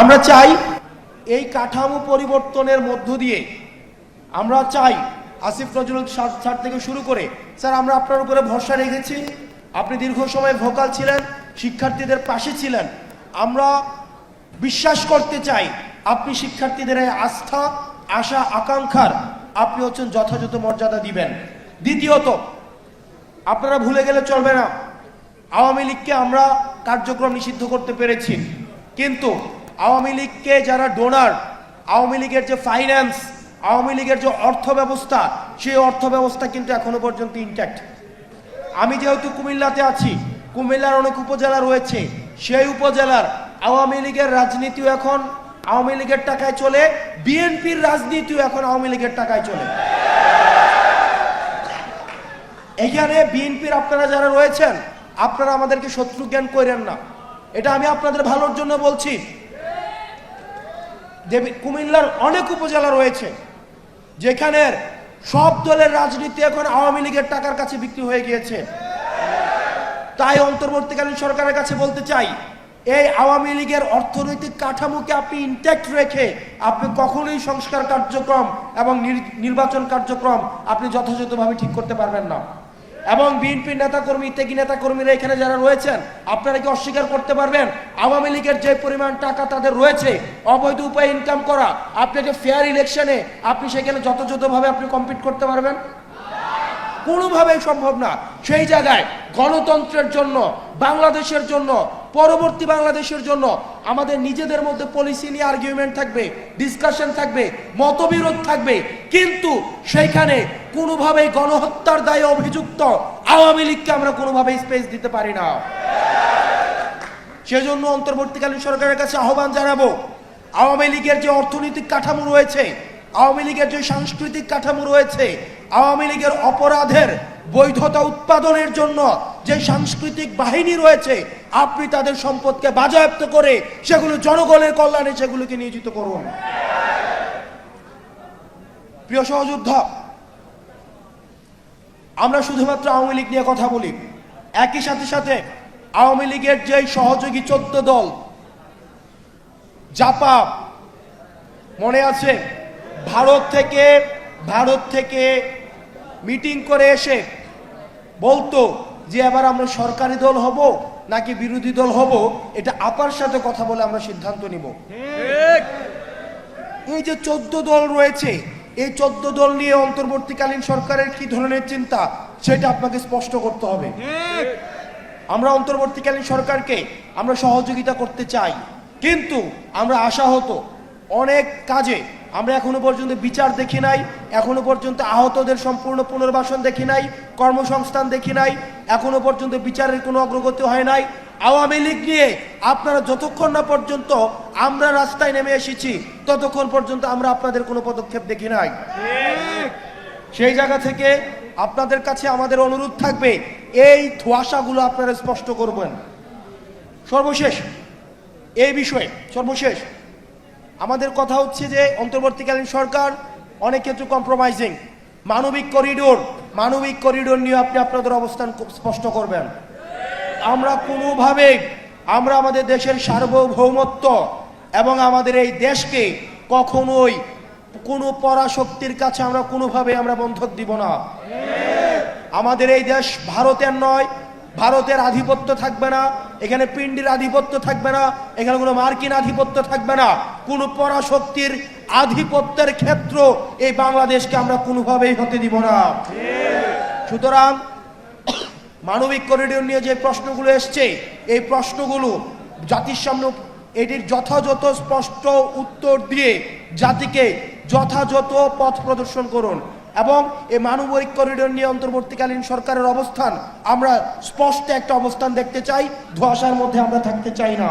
আমরা চাই এই কাঠামো পরিবর্তনের মধ্য দিয়ে আমরা চাই আসিফ নজরুল স্যার থেকে শুরু করে স্যার, আমরা আপনার উপরে ভরসা রেখেছি। আপনি দীর্ঘ সময় ভোকাল ছিলেন, শিক্ষার্থীদের পাশে ছিলেন। আমরা বিশ্বাস করতে চাই আপনি শিক্ষার্থীদের আস্থা, আশা, আকাঙ্ক্ষার আপনি হচ্ছেন যথাযথ মর্যাদা দিবেন। দ্বিতীয়ত, আপনারা ভুলে গেলে চলবে না। আওয়ামী লীগকে আমরা কার্যক্রম নিষিদ্ধ করতে পেরেছি। কিন্তু আওয়ামী লীগকে যারা ডোনার আওয়ামী লীগের যে ফাইন্যান্স আওয়ামী লীগের যে অর্থ ব্যবস্থা সেই অর্থ ব্যবস্থা কিন্তু এখনও পর্যন্ত ইনট্যাক্ট আমি যেহেতু কুমিল্লাতে আছি, কুমিল্লার অনেক উপজেলা রয়েছে, সেই উপজেলার আওয়ামী লীগের রাজনীতিও এখন আওয়ামী লীগের টাকায় চলে, বিএনপির রাজনীতিও এখন আওয়ামী লীগের টাকায় চলে। এখানে বিএনপির আপনারা যারা রয়েছেন, আপনারা আমাদেরকে শত্রু জ্ঞান করেন না। এটা আমি আপনাদের ভালোর জন্য বলছি। দেবী- কুমিল্লার অনেক উপজেলা রয়েছে যেখানের সব দলের রাজনীতি এখন আওয়ামী লীগের টাকার কাছে বিক্রি হয়ে গিয়েছে। তাই অন্তর্বর্তীকালীন সরকারের কাছে বলতে চাই, এই আওয়ামী লীগের অর্থনৈতিক কাঠামোকে আপনি ইনট্যাক্ট রেখে আপনি কখনোই সংস্কার কার্যক্রম এবং নির- নির্বাচন কার্যক্রম আপনি যথাযথভাবে ঠিক করতে পারবেন না। এবং বিএনপির নেতাকর্মী ত্যাগী নেতাকর্মীরা এখানে যারা রয়েছেন, আপনারা কি অস্বীকার করতে পারবেন? আওয়ামী লীগের যে পরিমাণ টাকা তাদের রয়েছে, অবৈধ উপায়ে ইনকাম করা, আপনি যে ফেয়ার ইলেকশনে আপনি সেখানে যথাযথভাবে আপনি কম্পিট করতে পারবেন? কোনোভাবেই সম্ভব না। সেই জায়গায় গণতন্ত্রের জন্য, বাংলাদেশের জন্য, পরবর্তী বাংলাদেশের জন্য আমাদের নিজেদের মধ্যে পলিসি নিয়ে আর্গুমেন্ট থাকবে ডিসকাশন থাকবে, মতবিরোধ থাকবে। কিন্তু সেইখানে কোনোভাবেই গণহত্যার দায়ে অভিযুক্ত আওয়ামী লীগকে আমরা কোনোভাবেই স্পেস দিতে পারি না। সেজন্য অন্তর্বর্তীকালীন সরকারের কাছে আহ্বান জানাব, আওয়ামী লীগের যে অর্থনৈতিক কাঠামো রয়েছে, আওয়ামী লীগের যে সাংস্কৃতিক কাঠামো রয়েছে, আওয়ামী লীগের অপরাধের বৈধতা উৎপাদনের জন্য যে সাংস্কৃতিক বাহিনী রয়েছে, আপনি তাদের সম্পদকে বাজেয়াপ্ত করে সেগুলো জনগণের কল্যাণে সেগুলোকে নিয়োজিত করুন। প্রিয় সহযোদ্ধা আমরা শুধুমাত্র আওয়ামী লীগ নিয়ে কথা বলি। একই সাথে সাথে আওয়ামী লীগের যে সহযোগী চোদ্দ দল জাপা মনে আছে? ভারত থেকে ভারত থেকে মিটিং করে এসে বলতো যে এবার আমরা সরকারি দল হব নাকি বিরোধী দল হব এটা আপার সাথে কথা বলে আমরা সিদ্ধান্ত নিব। এই যে চোদ্দ দল রয়েছে এই চোদ্দ দল নিয়ে অন্তর্বর্তীকালীন সরকারের কি ধরনের চিন্তা, সেটা আপনাকে স্পষ্ট করতে হবে। আমরা অন্তর্বর্তীকালীন সরকারকে আমরা সহযোগিতা করতে চাই, কিন্তু আমরা আশা হতো অনেক কাজে আমরা এখনও পর্যন্ত বিচার দেখি নাই, এখনও পর্যন্ত আহতদের সম্পূর্ণ পুনর্বাসন দেখি নাই, কর্মসংস্থান দেখি নাই, এখনও পর্যন্ত বিচারের কোনো অগ্রগতি হয় নাই। আওয়ামী লীগ নিয়ে আপনারা যতক্ষণ না পর্যন্ত আমরা রাস্তায় নেমে এসেছি, ততক্ষণ পর্যন্ত আমরা আপনাদের কোনো পদক্ষেপ দেখি নাই। সেই জায়গা থেকে আপনাদের কাছে আমাদের অনুরোধ থাকবে, এই ধোয়াশাগুলো আপনারা স্পষ্ট করবেন। সর্বশেষ, এই বিষয়ে, সর্বশেষ, আমাদের কথা হচ্ছে যে অন্তর্বর্তীকালীন সরকার অনেক ক্ষেত্রে কম্প্রোমাইজিং মানবিক করিডোর মানবিক করিডোর নিয়ে আপনি আপনাদের অবস্থান স্পষ্ট করবেন। আমরা কোনোভাবে আমরা আমাদের দেশের সার্বভৌমত্ব এবং আমাদের এই দেশকে কখনোই কোনো পরাশক্তির কাছে আমরা কোনোভাবে আমরা বন্ধক দিব না। আমাদের এই দেশ ভারতের নয়, ভারতের আধিপত্য থাকবে না, এখানে পিন্ডির আধিপত্য থাকবে না, এখানে কোনো মার্কিন আধিপত্য থাকবে না, কোনো পরাশক্তির আধিপত্যের ক্ষেত্র এই বাংলাদেশকে আমরা কোনোভাবেই হতে দিব না। সুতরাং মানবিক করিডোর নিয়ে যে প্রশ্নগুলো এসছে, এই প্রশ্নগুলো জাতির সামনে এটির যথাযথ স্পষ্ট উত্তর দিয়ে জাতিকে যথাযথ পথ প্রদর্শন করুন এবং এই মানবিক করিডোর নিয়ে অন্তর্বর্তীকালীন সরকারের অবস্থান, আমরা স্পষ্ট একটা অবস্থান দেখতে চাই, ধোয়াশার মধ্যে আমরা থাকতে চাই না।